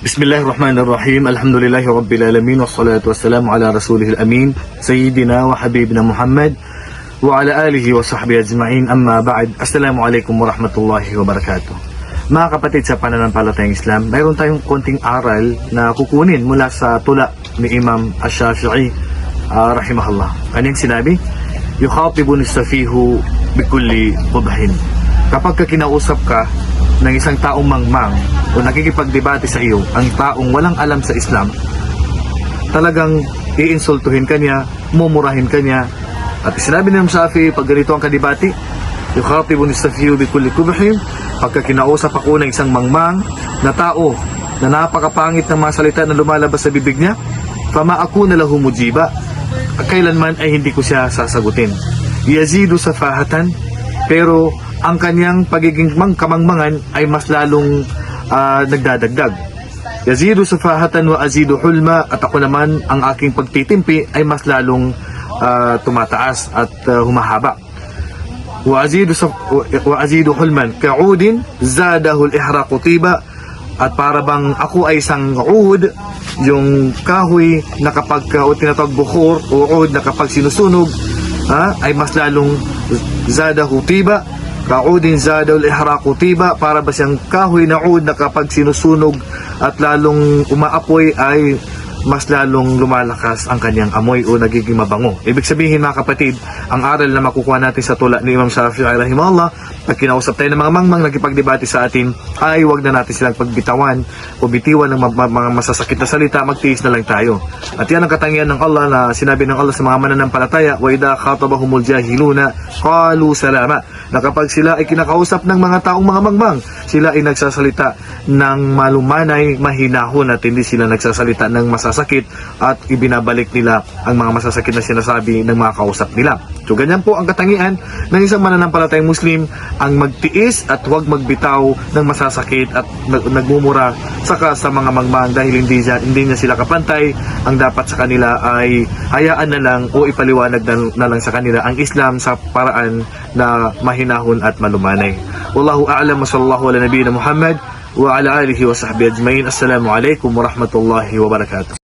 Bismillahirrahmanirrahim. Alhamdulillahi rabbil alamin. Wassalatu wassalamu ala rasulihil amin. Sayyidina wa habibina Muhammad. Wa ala alihi wa sahbihi ajma'in. Amma ba'd. Assalamu alaikum wa rahmatullahi wa barakatuh. Mga kapatid sa pananampalatayang Islam, mayroon tayong konting aral na kukunin mula sa tula ni Imam Ash-Shafi'i uh, rahimahullah. Kanyang sinabi, Yukhatibu nisafihu bikulli budhin. Kapag ka kinausap ka, ng isang taong mangmang o nakikipagdebate sa iyo, ang taong walang alam sa Islam, talagang iinsultuhin ka niya, mumurahin ka. At sinabi ni Shafi, pag ganito ang kadebate, yukhatibun istafihu bikulli qubhin, pagka kinausap ako ng isang mangmang na tao na napakapangit ng mga salita na lumalabas sa bibig niya, fama ako na lahu mujiba, kailanman ay hindi ko siya sasagutin. Yazidu sa fahatan, pero ang kanyang pagiging mangkamangmangan ay mas lalong uh, nagdadagdag. Yazidu safahatan wa azidu hulma at ako naman ang aking pagtitimpi ay mas lalong uh, tumataas at uh, humahaba. Wa azidu, wa azidu hulman ka'udin zadahu al-ihraqu tiba at para bang ako ay isang uud, yung kahoy na kapag o tinatawag bukhor o uud na kapag sinusunog, ha, ay mas lalong zadahu tiba kaudin zadahu ihraqu tiba para ba siyang kahoy na ud na kapag sinusunog at lalong umaapoy ay mas lalong lumalakas ang kanyang amoy o nagiging mabango. Ibig sabihin mga kapatid, ang aral na makukuha natin sa tula ni Imam Shafi'i rahimahullah, pag kinausap tayo ng mga mangmang nagkipagdebate sa atin, ay wag na natin silang pagbitawan o bitiwan ng mga masasakit na salita, magtiis na lang tayo. At yan ang katangian ng Allah na sinabi ng Allah sa mga mananampalataya, wa idha khatabahumul jahiluna qalu salama. Na kapag sila ay kinakausap ng mga taong mga mangmang, sila ay nagsasalita ng malumanay, mahinahon at hindi sila nagsasalita ng masasakit at ibinabalik nila ang mga masasakit na sinasabi ng mga kausap nila. So ganyan po ang katangian ng isang mananampalatayang Muslim ang magtiis at huwag magbitaw ng masasakit at nag- nagmumura saka sa mga mangmang dahil hindi, siya, hindi niya sila kapantay. Ang dapat sa kanila ay hayaan na lang o ipaliwanag na, na lang sa kanila ang Islam sa paraan na mahinahon at malumanay. Wallahu a'lam wa sallallahu ala nabiyina Muhammad wa ala alihi wa sahbihi ajmain. Assalamu alaikum wa rahmatullahi wa barakatuh.